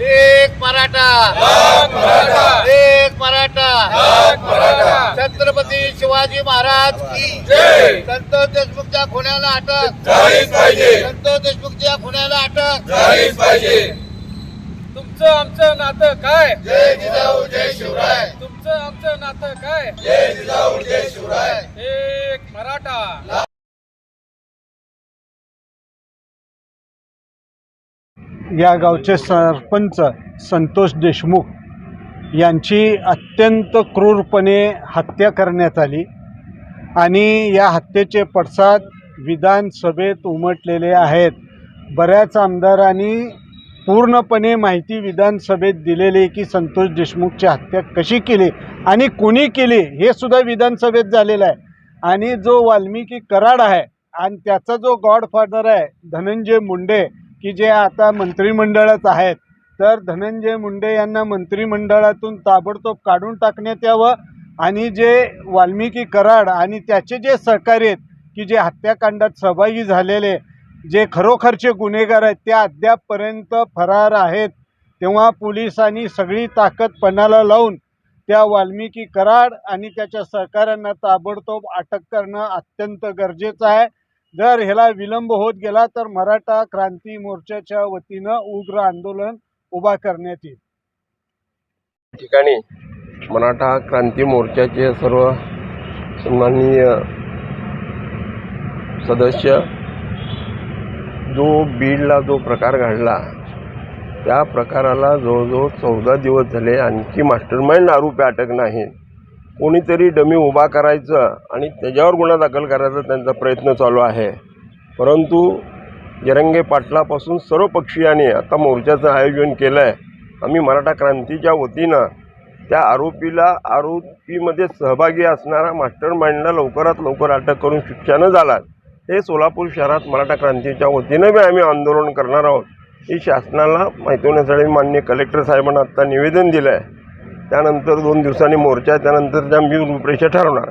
एक मराठा. एक मराठा. छत्रपती शिवाजी महाराज की संतोष देशमुखच्या खुन्याला अटक. संतोष देशमुखच्या खुन्याला अटक. तुमचं आमचं नातं काय? जय जिजाऊ जय शिवराय. तुमचं आमचं नातं काय जय जिजाऊ जय शिवराय एक मराठा या गावचे सरपंच संतोष देशमुख यांची अत्यंत क्रूरपणे हत्या करण्यात आली आणि या हत्येचे पडसाद विधानसभेत उमटलेले आहेत. बऱ्याच आमदारांनी पूर्णपणे माहिती विधानसभेत दिलेली आहे की संतोष देशमुखची हत्या कशी केली आणि कोणी केली हे सुद्धा विधानसभेत झालेलं आहे. आणि जो वाल्मिकी कराड आहे आणि त्याचा जो गॉडफादर आहे धनंजय मुंडे की जे आता मंत्रिमंडळात आहेत तर धनंजय मुंडे यांना मंत्रिमंडळातून ताबडतोब काढून टाकण्यात यावं आणि जे वाल्मिकी कराड आणि त्याचे जे सहकारी आहेत की जे हत्याकांडात सहभागी झालेले जे खरोखरचे गुन्हेगार आहेत ते अद्यापपर्यंत फरार आहेत. तेव्हा पोलिसांनी सगळी ताकद पणाला लावून त्या वाल्मिकी कराड आणि त्याच्या सहकाऱ्यांना ताबडतोब अटक करणं अत्यंत गरजेचं आहे. जर ह्याला विलंब होत गेला तर मराठा क्रांती मोर्चाच्या वतीनं उग्र आंदोलन उभा करण्यात येईल. ठिकाणी मराठा क्रांती मोर्चाचे सर्व सन्माननीय सदस्य जो बीडला जो प्रकार घडला त्या प्रकाराला जवळजवळ चौदा दिवस झाले आणखी मास्टरमाइंड आरोपी अटक नाही. कोणीतरी डमी उभा करायचं आणि त्याच्यावर गुन्हा दाखल करायचा त्यांचा प्रयत्न चालू आहे. परंतु जरंगे पाटलापासून सर्व पक्षीयांनी आता मोर्चाचं आयोजन केलं आहे आम्ही मराठा क्रांतीच्या वतीनं त्या आरोपीला आरोपीमध्ये सहभागी असणारा मास्टर माइंडला लवकरात लवकर अटक करून शिक्षानं न झाला हे सोलापूर शहरात मराठा क्रांतीच्या वतीनं बी आम्ही आंदोलन करणार आहोत. ही शासनाला माहिती होण्यासाठी माननीय कलेक्टर साहेबांना आत्ता निवेदन दिलं आहे त्यानंतर दोन दिवसांनी मोर्चा त्यानंतर त्यानंतर मी रूपरेषा ठरवणार.